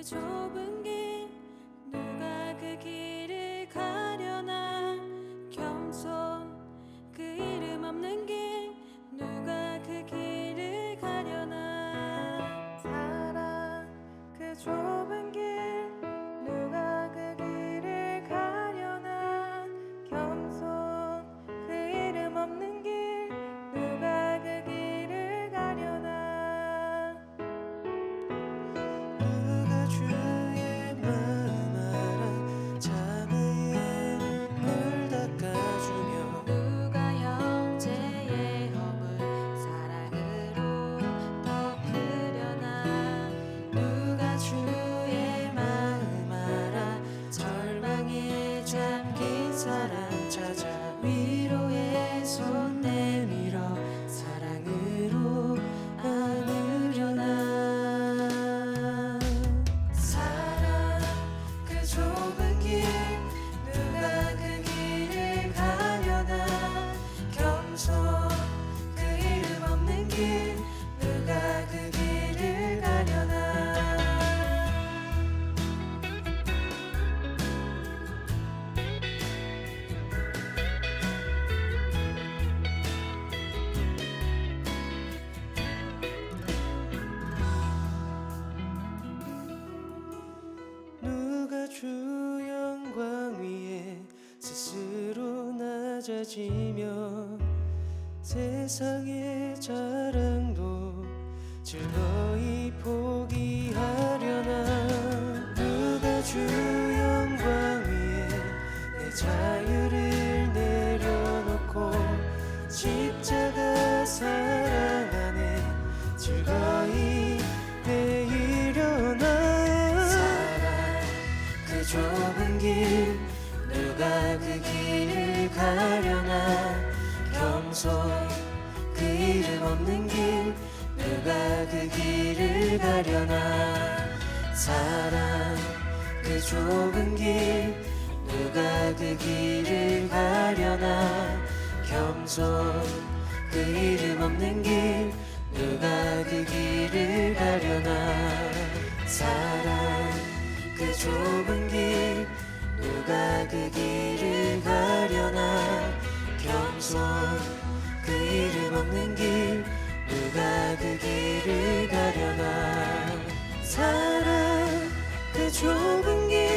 그 좁은 길 누가 그 길을 가려나? 겸손 그 이름 없는 길 누가 그 길을 가려나? 사랑 그 좁은 낮아지며 세상의 자랑도 즐거이 포기하려나? 누가 주 영광 위에 내 자유를 내려놓고 십자가 사랑 안에 즐거이 내이려나? 사랑 그 좁은 길 누가 그 길을 하려나? 겸손 그 이름 없는 길 누가 그 길을 가려나? 사랑 그 좁은 길 누가 그 길을 가려나? 겸손 그 이름 없는 길 누가 그 길을 가려나? 사랑 그 좁은 길 누가 그 길을 손그 이름 없는 길 누가 그 길을 가려나. 사랑 그 좁은 길.